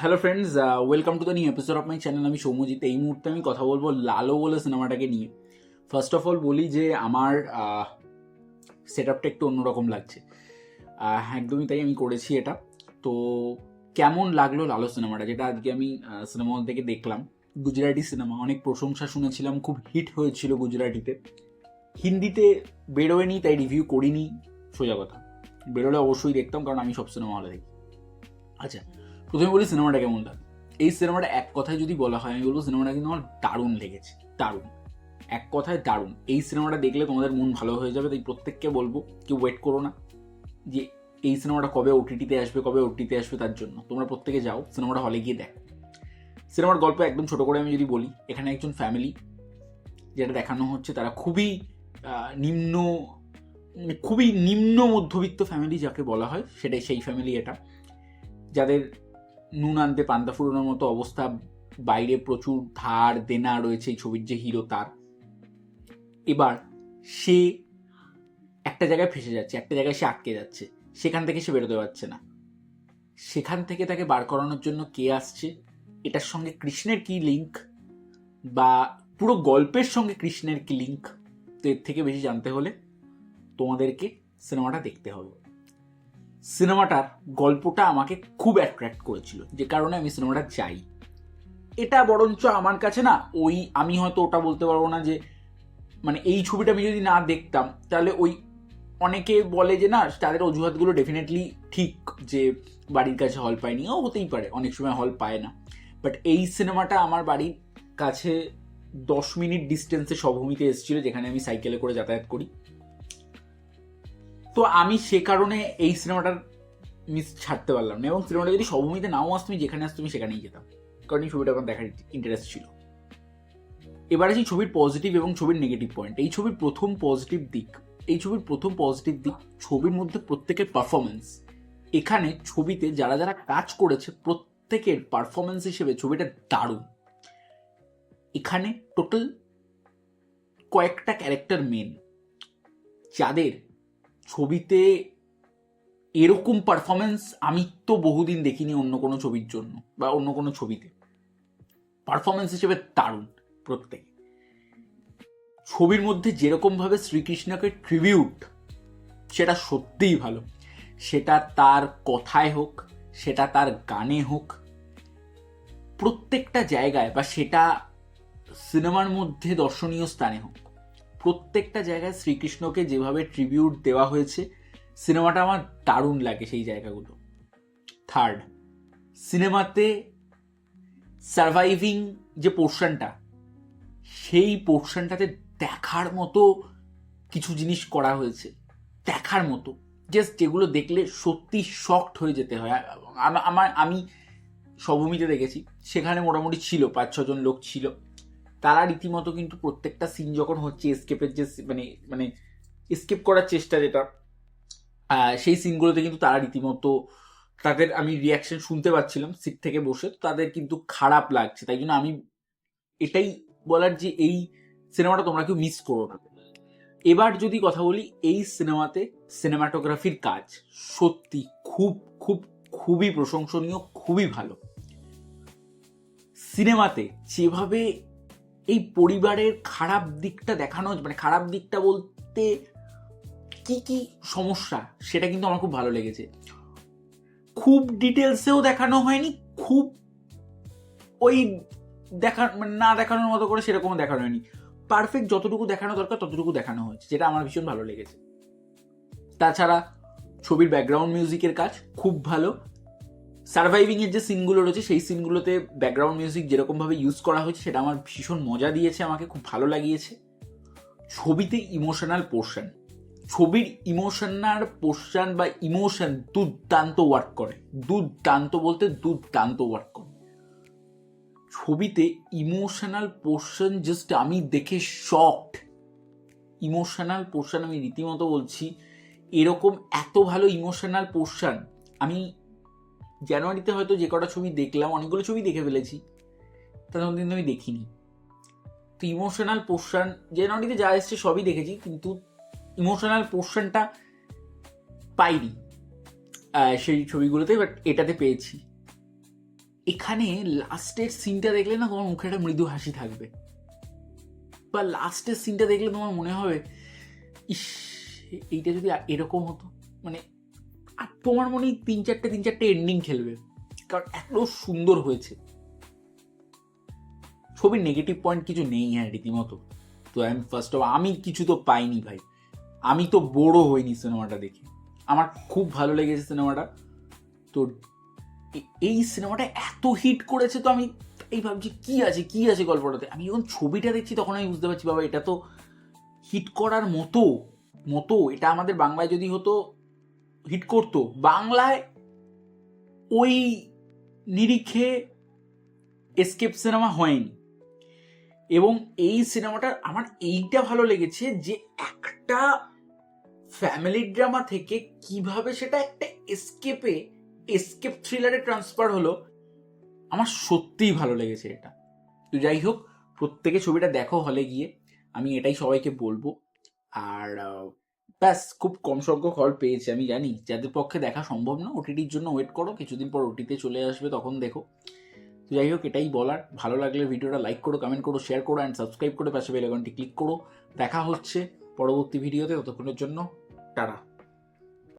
Hello friends welcome to the new episode of my channel আমি সৌমজিৎ এই মুহূর্তে আমি কথা বলব লালো বলে সিনেমাটাকে নিয়ে। ফার্স্ট অফ অল বলি যে আমার সেট আপটা একটু অন্যরকম লাগছে। একদমই তাই আমি করেছি এটা। তো কেমন লাগল লালো সিনেমাটা যেটা আজকে আমি সিনেমা হল থেকে দেখলাম। গুজরাটি সিনেমা অনেক প্রশংসা শুনেছিলাম। খুব হিট হয়েছিল গুজরাটিতে। হিন্দিতে বেরোয়নি, তাই রিভিউ করিনি। সোজা কথা। বেরোলে অবশ্যই দেখতাম, কারণ আমি সব সিনেমা হলে দেখি। আচ্ছা প্রথমে বলি সিনেমাটা কেমন লাগে এই সিনেমাটা এক কথায় যদি বলা হয়, আমি বলব সিনেমাটা কিন্তু আমার দারুণ লেগেছে, দারুণ। এক কথায় দারুণ। এই সিনেমাটা দেখলে তোমাদের মন ভালো হয়ে যাবে, তাই প্রত্যেককে বলব, কেউ ওয়েট করো না যে এই সিনেমাটা কবে ওটিটিতে আসবে, কবে ওটিতে আসবে তার জন্য। তোমরা প্রত্যেকে যাও, সিনেমাটা হলে গিয়ে দেখো। সিনেমার গল্প একদম ছোট করে আমি যদি বলি, এখানে একজন ফ্যামিলি যেটা দেখানো হচ্ছে, তারা খুবই নিম্ন মানে খুবই নিম্ন মধ্যবিত্ত ফ্যামিলি যাকে বলা হয়, সেটাই সেই ফ্যামিলি এটা। যাদের নুন আনতে, পান্তা ফুরোনোর মতো অবস্থা, বাইরে প্রচুর ধার, দেনা রয়েছে এই ছবির যে হিরো তার। এবার সে একটা জায়গায় ফেসে যাচ্ছে, একটা জায়গায় সে আটকে যাচ্ছে, সেখান থেকে সে বেরোতে পারছে না। সেখান থেকে তাকে বার করানোর জন্য কে আসছে? এটার সঙ্গে কৃষ্ণের কি লিঙ্ক বা পুরো গল্পের সঙ্গে কৃষ্ণের কি লিঙ্ক তো এর থেকে বেশি জানতে হলে তোমাদেরকে সিনেমাটা দেখতে হবে। সিনেমাটার গল্পটা আমাকে খুব অ্যাট্রাক্ট করেছিল, যে কারণে আমি সিনেমাটা চাই। এটা বরঞ্চ আমার কাছে না ওই আমি হয়তো ওটা বলতে পারব না যে মানে এই ছবিটা আমি যদি না দেখতাম, তাহলে ওই অনেকে বলে যে না, তাদের অজুহাতগুলো ডেফিনেটলি ঠিক যে বাড়ির কাছে হল পায়নি। ও হতেই পারে, অনেক সময় হল পায় না। বাট এই সিনেমাটা আমার বাড়ির কাছে দশ মিনিট ডিস্টেন্সে সভূমিতে এসেছিল, যেখানে আমি সাইকেলে করে যাতায়াত করি। তো আমি সে কারণে এই সিনেমাটার মিস ছাড়তে পারলাম না এবং সিনেমাটা যদি সবভূমিতে নাও আসতো, আমি যেখানে আসতো, আমি সেখানেই যেতাম। কারণ এই ছবিটা আমার দেখার ইন্টারেস্ট ছিল। এবার আসি ছবির পজিটিভ এবং ছবির নেগেটিভ পয়েন্ট এই ছবির প্রথম পজিটিভ দিক, এই ছবির প্রথম পজিটিভ দিক ছবির মধ্যে প্রত্যেকের পারফরমেন্স এখানে ছবিতে যারা যারা কাজ করেছে, প্রত্যেকের পারফরমেন্স হিসেবে ছবিটা দারুণ। এখানে টোটাল কয়েকটা ক্যারেক্টার মেন যাদের ছবিতে এরকম পারফরমেন্স আমি তো বহুদিন দেখিনি অন্য কোনো ছবির জন্য বা অন্য কোনো ছবিতে। পারফরমেন্স হিসেবে দারুণ প্রত্যেক। ছবির মধ্যে যেরকমভাবে শ্রীকৃষ্ণকে ট্রিবিউট সেটা সত্যিই ভালো। সেটা তার কথায় হোক, সেটা তার গানে হোক, প্রত্যেকটা জায়গায় বা সেটা সিনেমার মধ্যে দর্শনীয় স্থানে হোক প্রত্যেকটা জায়গায় শ্রীকৃষ্ণকে যেভাবে ট্রিবিউট দেওয়া হয়েছে সিনেমাটা আমার দারুণ লাগে সেই জায়গাগুলো। থার্ড সিনেমাতে সার্ভাইভিং যে পোর্শনটা সেই পোর্শনটাতে দেখার মতো কিছু জিনিস করা হয়েছে। দেখার মতো। জাস্ট যেগুলো দেখলে সত্যি শক্ট হয়ে যেতে হয়। আমার, আমি সবমিতে দেখেছি। সেখানে মোটামুটি ছিল পাঁচ ছজন লোক ছিল। তারা রীতিমতো কিন্তু প্রত্যেকটা সিন যখন হচ্ছে এসকেপের যে মানে মানে এসকেপ করার চেষ্টা যেটা সেই সিনগুলোতে কিন্তু তারা রীতিমতো তাদের, আমি রিয়াকশন শুনতে পাচ্ছিলাম সিট থেকে বসে তাদের কিন্তু খারাপ লাগছে। তাই জন্য আমি এটাই বলার যে এই সিনেমাটা তোমরা কেউ মিস করো না। এবার যদি কথা বলি এই সিনেমাতে সিনেমাটোগ্রাফির কাজ সত্যি খুব খুব, খুবই প্রশংসনীয়, খুবই ভালো। সিনেমাতে যেভাবে এই পরিবারের খারাপ দিকটা দেখানো মানে খারাপ দিকটা বলতে কি কি সমস্যা সেটা কিন্তু আমার খুব ভালো লেগেছে। খুব ডিটেলসেও দেখানো হয়নি, খুব ওই দেখা মানে না দেখানোর মতো করে সেরকমও দেখানো হয়নি। পারফেক্ট যতটুকু দেখানো দরকার ততটুকু দেখানো হয়েছে, যেটা আমার ভীষণ ভালো লেগেছে। তাছাড়া ছবির ব্যাকগ্রাউন্ড মিউজিকের কাজ খুব ভালো সার্ভাইভিং এর যে সিনগুলো রয়েছে, সেই সিনগুলোতে ব্যাকগ্রাউন্ড মিউজিক যেরকমভাবে ইউজ করা হয়েছে, সেটা আমার ভীষণ মজা দিয়েছে, আমাকে খুব ভালো লাগিয়েছে। ছবিতে ইমোশনাল পোর্শন ছবির ইমোশনাল পোর্শন বা ইমোশন দুর্দান্ত ওয়ার্ক করে। দুর্দান্ত বলতে দুর্দান্ত ওয়ার্ক করে। ছবিতে ইমোশনাল পোর্শন জাস্ট আমি দেখে শকড ইমোশনাল পোর্শন আমি রীতিমতো বলছি, এরকম এত ভালো ইমোশনাল পোর্শন আমি জানুয়ারিতে হয়তো যে কটা ছবি দেখলাম, অনেকগুলো ছবি দেখে ফেলেছি। মধ্যে কিন্তু আমি দেখিনি। তো ইমোশনাল পোর্শন জানুয়ারিতে যা এসছে সবই দেখেছি, কিন্তু ইমোশনাল পোর্শনটা পাইনি। সেই ছবিগুলোতে বাট এটাতে পেয়েছি। এখানে লাস্টের সিনটা দেখলে না তোমার মুখে একটা মৃদু হাসি থাকবে। বা লাস্টের সিনটা দেখলে তোমার মনে হবে, ইস, এইটা যদি এরকম হতো। মানে আর তোমার মনে হয় তিন চারটে তিন চারটে এন্ডিং খেলবে? কারণ এত সুন্দর হয়েছে। ছবির নেগেটিভ পয়েন্ট কিছু নেই হ্যাঁ রীতিমতো। তো আই এম ফার্স্ট অফ আমি কিছু তো পাইনি ভাই। আমি তো বড় হইনি সিনেমাটা দেখে। আমার খুব ভালো লেগেছে সিনেমাটা। তো এই সিনেমাটা এত হিট করেছে তো আমি এই ভাবছি, কি আছে কি আছে গল্পটাতে? আমি যখন ছবিটা দেখছি তখন আমি বুঝতে পারছি, বাবা, এটা তো হিট করার মতো মতো। এটা আমাদের বাংলায় যদি হতো হিট করতো। বাংলায় ওই নিরিখে এসকেপ সিনেমা হয়নি। এবং এই সিনেমাটা আমার এইটা ভালো লেগেছে যে একটা ফ্যামিলি ড্রামা থেকে কীভাবে সেটা একটা এসকেপে এসকেপ থ্রিলারে ট্রান্সফার হলো, আমার সত্যিই ভালো লেগেছে এটা। তো যাই হোক, প্রত্যেকে ছবিটা দেখো হলে গিয়ে। আমি এটাই সবাইকে বলব। আর ব্যাস, খুব কম সংখ্যক হল পেয়েছে আমি, জানি। যাদের পক্ষে দেখা সম্ভব না, ওটিটির জন্য ওয়েট করো, কিছুদিন পর ওটিতে চলে আসবে, তখন দেখো। তো যাই হোক, এটাই বলার। ভালো লাগলে ভিডিওটা লাইক করো কমেন্ট করো শেয়ার করো অ্যান্ড সাবস্ক্রাইব করে পাশে বেল ক্লিক করো। দেখা হচ্ছে পরবর্তী ভিডিওতে ততক্ষণের জন্য, টাটা।